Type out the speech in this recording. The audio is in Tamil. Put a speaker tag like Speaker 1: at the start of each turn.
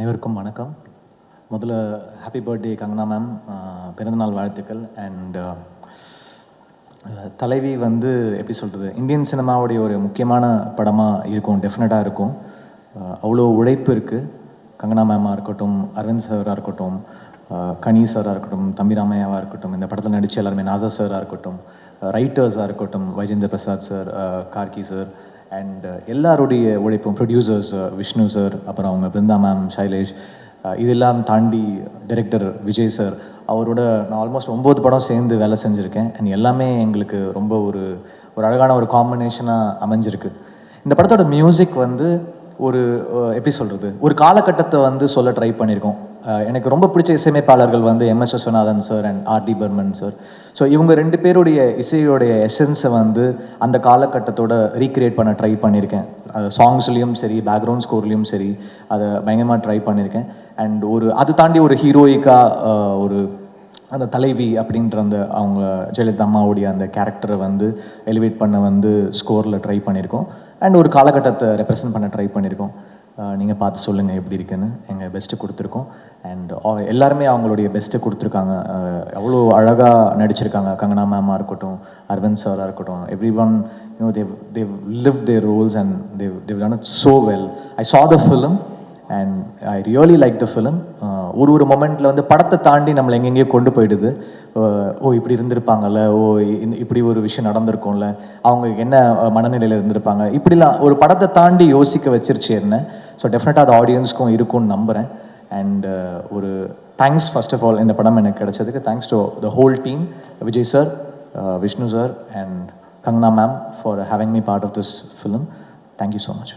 Speaker 1: அனைவருக்கும் வணக்கம். முதல்ல ஹாப்பி பர்த்டே கங்கனா மேம் பிறந்தநாள் வாழ்த்துக்கள். அண்ட் தலைவி வந்து எப்படி சொல்கிறது இந்தியன் சினிமாவுடைய ஒரு முக்கியமான படமாக இருக்கும் டெஃபினட்டாக இருக்கும். அவ்வளோ உழைப்பு இருக்குது கங்கனா மேமாக இருக்கட்டும் அரவிந்த் சாராக இருக்கட்டும் கனி சாராக இருக்கட்டும் தம்பி ராமையாவாக இருக்கட்டும் இந்த படத்தில் நடித்த எல்லாருமே நாசா சாராக இருக்கட்டும் ரைட்டர்ஸாக இருக்கட்டும் Vijayendra Prasad sir Karki sir and uh, எல்லாருடைய உழைப்பும் ப்ரொடியூசர்ஸ் விஷ்ணு சார் அப்புறம் அவங்க பிருந்தா மேம் சைலேஷ் uh, இதெல்லாம் தாண்டி டைரக்டர் விஜய் சார் அவரோட நான் ஆல்மோஸ்ட் ஒம்பது படம் சேர்ந்து வேலை செஞ்சுருக்கேன். அண்ட் எல்லாமே எங்களுக்கு ரொம்ப ஒரு ஒரு அழகான ஒரு காம்பினேஷனாக அமைஞ்சிருக்கு. இந்த படத்தோட மியூசிக் வந்து ஒரு uh, எப்படி சொல்கிறது ஒரு காலகட்டத்தை வந்து சொல்ல ட்ரை பண்ணியிருக்கோம் எனக்கு ரொம்ப பிடிச்ச இசையமைப்பாளர்கள் வந்து MS Viswanathan sir and RD Burman sir so இவங்க ரெண்டு பேருடைய இசையோடைய எசன்ஸை வந்து அந்த காலகட்டத்தோட ரீக்ரியேட் பண்ண ட்ரை பண்ணியிருக்கேன் சாங்ஸ்லேயும் சரி பேக்ரவுண்ட் ஸ்கோர்லேயும் சரி அதை பயங்கரமாக ட்ரை பண்ணியிருக்கேன் அண்ட் ஒரு அது தாண்டி ஒரு ஹீரோயிக்காக ஒரு அந்த தலைவி அப்படின்ற அந்த அவங்க ஜெயலலிதா அம்மாவுடைய அந்த கேரக்டரை வந்து எலிவேட் பண்ண வந்து ஸ்கோரில் ட்ரை பண்ணியிருக்கோம் அண்ட் ஒரு காலகட்டத்தை ரெப்ரசன்ட் பண்ண ட்ரை பண்ணியிருக்கோம் நீங்கள் பார்த்து சொல்லுங்கள் எப்படி இருக்குன்னு. எங்கள் பெஸ்ட்டு கொடுத்துருக்கோம். அண்ட் எல்லாருமே அவங்களுடைய பெஸ்ட்டு கொடுத்துருக்காங்க. அவ்வளோ அழகாக நடிச்சிருக்காங்க. கங்கனா மேமாக இருக்கட்டும் அரவிந்த் சாராக இருக்கட்டும். Everyone you know they they live their roles and they they done it so well I saw the film and I really like the film ஒரு ஒரு மொமெண்ட்டில் வந்து படத்தை தாண்டி நம்மளை எங்கெங்கேயோ கொண்டு போயிடுது. ஓ இப்படி இருந்திருப்பாங்கல்ல ஓ இப்படி ஒரு விஷயம் நடந்திருக்கும்ல அவங்க என்ன மனநிலையில் இருந்திருப்பாங்க. இப்படிலாம் ஒரு படத்தை தாண்டி யோசிக்க வச்சிருச்சு என்ன. ஸோ டெஃபினட்டாக அது ஆடியன்ஸ்க்கும் இருக்கும்னு நம்புகிறேன் அண்ட் ஒரு தேங்க்ஸ் ஃபர்ஸ்ட் ஆஃப் ஆல் இந்த படம் எனக்கு கிடைச்சதுக்கு thanks to the whole team Vijay sir Vishnu sir and Kangana ma'am for having me part of this film thank you so much